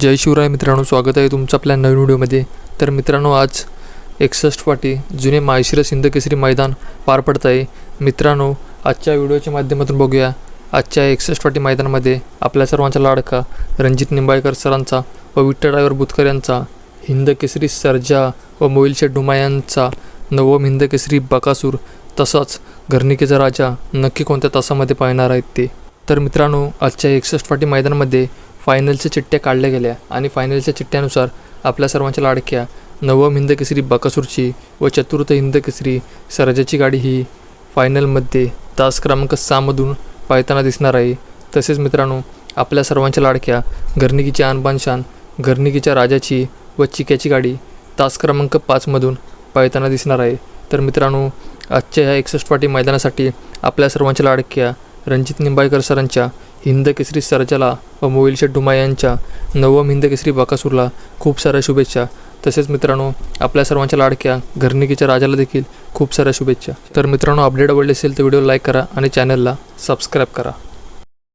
जय शिवराय मित्रांनो स्वागत आहे तुमचं आपल्या नवीन व्हिडिओमध्ये. तर मित्रांनो आज एकसष्ट पाटी जुने माळशिरस हिंद केसरी मैदान पार पडत आहे. मित्रांनो आजच्या व्हिडिओच्या माध्यमातून बघूया. आजच्या एकसष्ट पाटी मैदानामध्ये आपल्या सर्वांचा लाडका रणजित निंबाळकर सरांचा व विठ्ठल ड्रायव्हर बुतकर यांचा हिंद केसरी सर्जा व मोईलशेठ डुमा यांचा नवम हिंद केसरी बकासूर तसाच घरणिकेचा राजा नक्की कोणत्या तासामध्ये पाहणार आहेत ते. तर मित्रांनो आजच्या एकसष्ट पाटी मैदानामध्ये फायनलच्या चिठ्ठ्या काढल्या गेल्या आणि फायनलच्या चिठ्ठ्यानुसार आपल्या सर्वांच्या लाडक्या नवम हिंद केसरी बकासूरची व चतुर्थ हिंद केसरी सरजाची गाडी ही फायनलमध्ये तास क्रमांक सहामधून पाहताना दिसणार आहे. तसेच मित्रांनो आपल्या सर्वांच्या लाडक्या घरनिकीची आनबानशान घरनिकीच्या राजाची व चिक्याची गाडी तास क्रमांक पाचमधून पाहताना दिसणार आहे. तर मित्रांनो आजच्या ह्या एकसष्ट पाटी मैदानासाठी आपल्या सर्वांच्या लाडक्या रणजित निंबाळकर सरांच्या हिंद केसरी सरजाला व मोईलशेठ डुमा यांच्या नवम हिंद केसरी बकासूरला खूप साऱ्या शुभेच्छा. तसेच मित्रांनो आपल्या सर्वांच्या लाडक्या घरनिकीच्या राजाला देखील खूप साऱ्या शुभेच्छा. तर मित्रांनो अपडेट आवडले असेल तर व्हिडिओ लाईक करा आणि चॅनलला सबस्क्राईब करा.